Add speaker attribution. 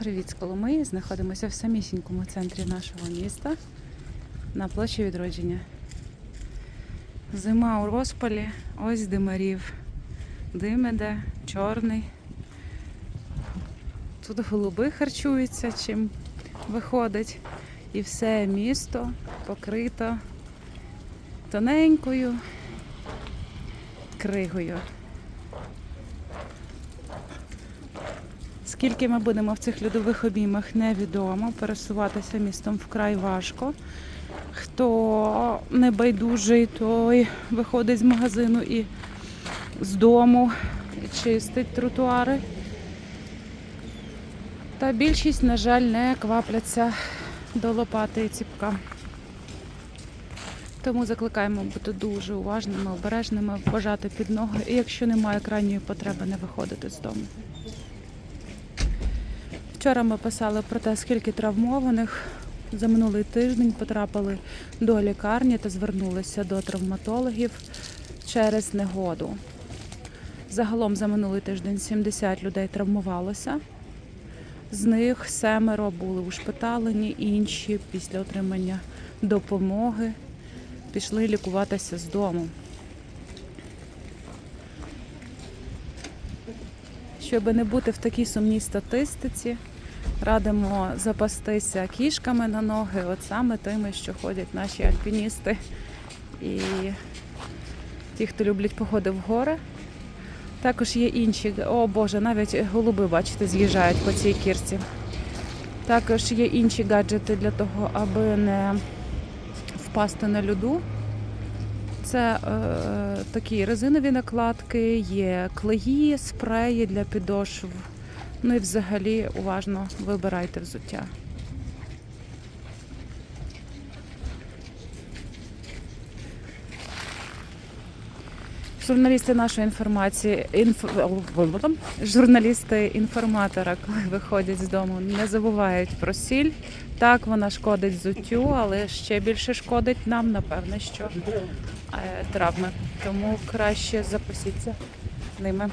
Speaker 1: Привіт з Коломиї. Знаходимося в самісінькому центрі нашого міста на площі відродження. Зима у розпалі, ось димарів. Дим іде, чорний. Тут голуби харчуються, чим виходить. І все місто покрито тоненькою кригою. Скільки ми будемо в цих льодових обіймах, невідомо. Пересуватися містом вкрай важко. Хто не байдужий, той виходить з магазину і з дому і чистить тротуари. Та більшість, на жаль, не квапляться до лопати і ціпка. Тому закликаємо бути дуже уважними, обережними, вважати під ноги і якщо немає крайньої потреби, не виходити з дому. Вчора ми писали про те, скільки травмованих за минулий тиждень потрапили до лікарні та звернулися до травматологів через негоду. Загалом за минулий тиждень 70 людей травмувалося. З них семеро були ушпиталені, інші після отримання допомоги пішли лікуватися з дому. Щоб не бути в такій сумній статистиці, радимо запастися кішками на ноги, от саме тими, що ходять наші альпіністи і ті, хто люблять походи в гори. Також є інші, о Боже, навіть голуби, бачите, з'їжджають по цій кірці. Також є інші гаджети для того, аби не впасти на льоду. Це е, такі резинові накладки, є клеї, спреї для підошв. Ну і взагалі уважно вибирайте взуття. Журналісти нашої інформації, інф... журналісти інформатора, коли виходять з дому, не забувають про сіль. Так, вона шкодить взуттю, але ще більше шкодить нам, напевне, що е, травми. Тому краще запасіться ними.